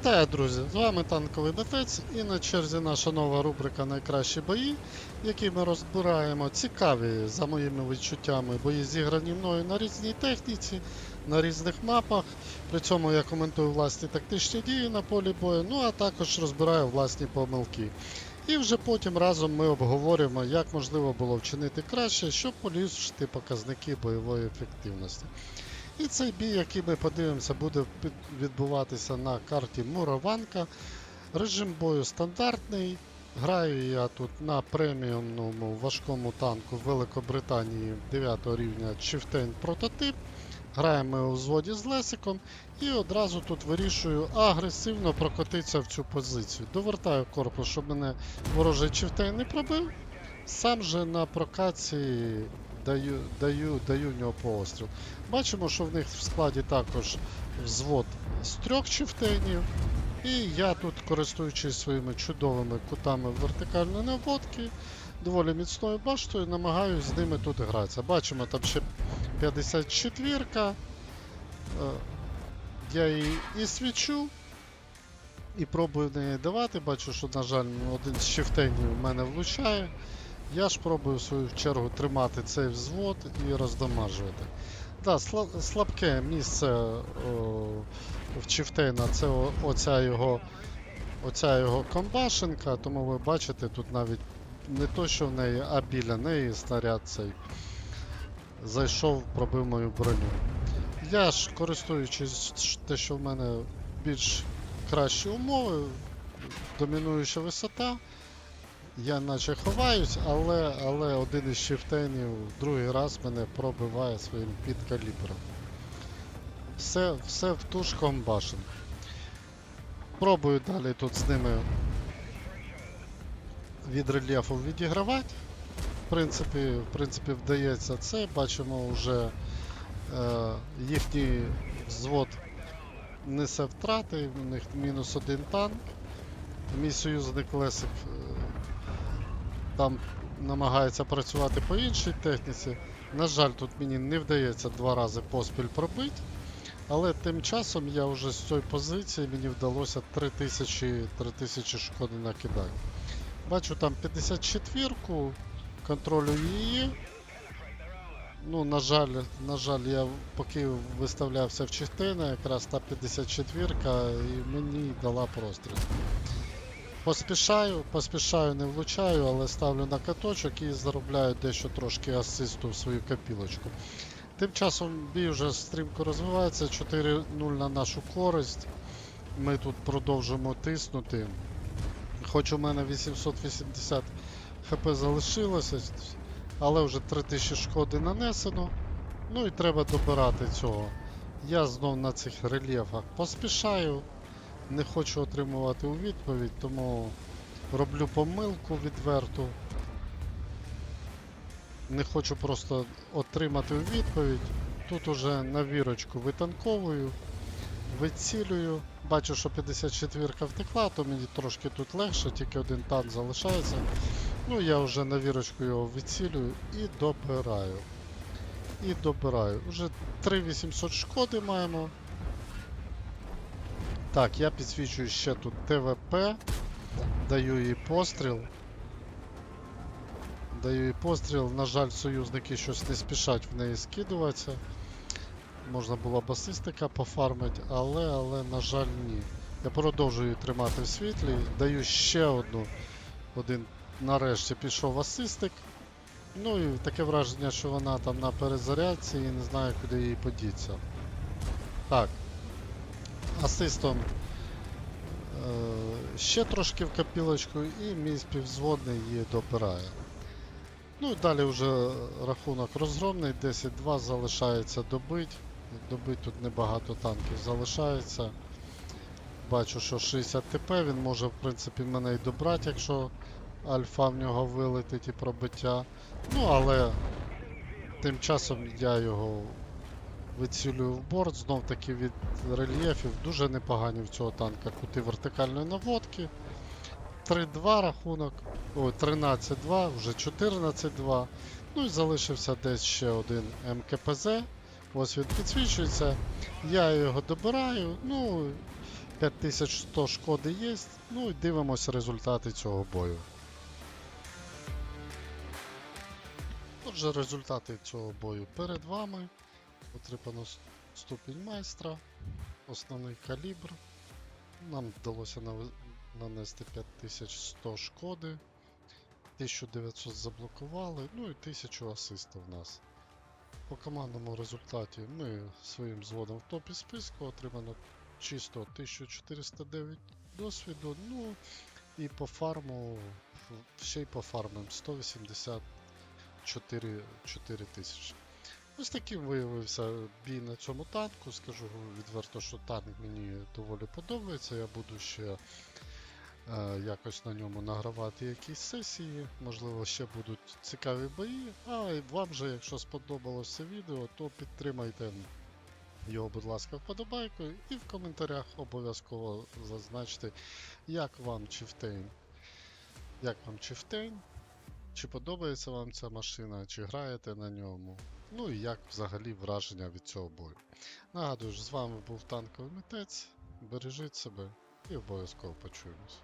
Вітаю, друзі! З вами танковий митець і на черзі наша нова рубрика Найкращі бої, в якій ми розбираємо цікаві, за моїми відчуттями, бої зіграні мною на різній техніці, на різних мапах. При цьому я коментую власні тактичні дії на полі бою, ну а також розбираю власні помилки. І вже потім разом ми обговорюємо, як можливо було вчинити краще, щоб поліпшити показники бойової ефективності. І цей бій, який ми подивимося, буде відбуватися на карті Мураванка. Режим бою стандартний. Граю я тут на преміумному важкому танку Великобританії 9 рівня Chieftain прототип. Граємо у взводі з Лесиком і одразу тут вирішую агресивно прокотитися в цю позицію. Довертаю корпус, щоб мене ворожий Chieftain не пробив. Сам же на прокації даю, даю, даю в нього постріл. Бачимо, що в них в складі також взвод з трьох чифтенів. І я тут, користуючись своїми чудовими кутами вертикальної наводки, доволі міцною баштою, намагаюся з ними тут гратися. Бачимо, там ще 54-ка. Е, Я її і свічу, і пробую неї давати. Бачу, що, на жаль, один з чифтенів в мене влучає. Я ж пробую в свою чергу тримати цей взвод і роздамажувати. Да, слабке місце о, в Чифтейна це о- оця його, оця його комбашенка, тому ви бачите, тут навіть не то, що в неї, а біля неї снаряд цей зайшов, пробив мою броню. Я ж, користуючись те, що в мене більш кращі умови, домінуюча висота, я наче ховаюсь, але, але один із шифтейнів другий раз мене пробиває своїм підкалібром. Все, все в ту ж комбашенку. Пробую далі тут з ними від рельєфу відігравати. В принципі, в принципі, вдається це. Бачимо вже е, їхній взвод несе втрати, у них мінус один танк. Мій союзник Лесик е, там намагається працювати по іншій техніці. На жаль, тут мені не вдається два рази поспіль пробити. Але тим часом я вже з цієї позиції мені вдалося 3000, 3000 шкоди накидати. Бачу там 54-ку, контролю її. Ну, на жаль, на жаль, я поки виставлявся в частина, якраз та 54-ка і мені дала простріл. Поспішаю, поспішаю, не влучаю, але ставлю на каточок і заробляю дещо трошки асисту в свою копілочку. Тим часом бій вже стрімко розвивається, 4-0 на нашу користь. Ми тут продовжуємо тиснути. Хоч у мене 880 хп залишилося, але вже 3000 шкоди нанесено. Ну і треба добирати цього. Я знов на цих рельєфах поспішаю. Не хочу отримувати у відповідь, тому роблю помилку відверту. Не хочу просто отримати у відповідь. Тут уже на вірочку витанковую, вицілюю. Бачу, що 54-ка втекла, то мені трошки тут легше, тільки один танк залишається. Ну, я вже на вірочку його вицілюю і добираю. І добираю. Уже 3800 шкоди маємо. Так, я підсвічую ще тут ТВП. Даю їй постріл. Даю їй постріл. На жаль, союзники щось не спішать в неї скидуватися. Можна було б асистика пофармити, але, але, на жаль, ні. Я продовжую тримати в світлі. Даю ще одну. Один нарешті пішов асистик. Ну і таке враження, що вона там на перезарядці і не знає, куди їй подіться. Так. Асистом е, ще трошки в копілочку і мій співзводний її добирає. Ну і далі вже рахунок розгромний, 10-2 залишається добить. Добить тут небагато танків залишається. Бачу, що 60 ТП, він може в принципі мене і добрати, якщо альфа в нього вилетить і пробиття. Ну, але тим часом я його вицілюю в борт, знов таки від рельєфів. Дуже непогані в цього танка кути вертикальної наводки. 3-2 рахунок. Ой, 13-2, вже 14-2. Ну і залишився десь ще один МКПЗ. Ось він підсвічується. Я його добираю. Ну 5100 шкоди є. Ну і дивимося результати цього бою. Отже, результати цього бою перед вами. Отримано ступінь майстра, основний калібр. Нам вдалося нанести 5100 шкоди, 1900 заблокували, ну і 1000 асистів в нас. По командному результаті ми своїм зводом в топі списку отримано чисто 1409 досвіду, ну і по фарму ще й по фармам 184 тисячі. Ось таким виявився бій на цьому танку. Скажу відверто, що танк мені доволі подобається. Я буду ще е, якось на ньому награвати якісь сесії, можливо, ще будуть цікаві бої. А вам же, якщо сподобалось це відео, то підтримайте його, будь ласка, вподобайкою і в коментарях обов'язково зазначте, як вам Chieftain. Як вам Chieftain? Чи подобається вам ця машина, чи граєте на ньому? Ну і як взагалі враження від цього бою. Нагадую, ж, з вами був танковий митець. Бережіть себе і обов'язково почуємось.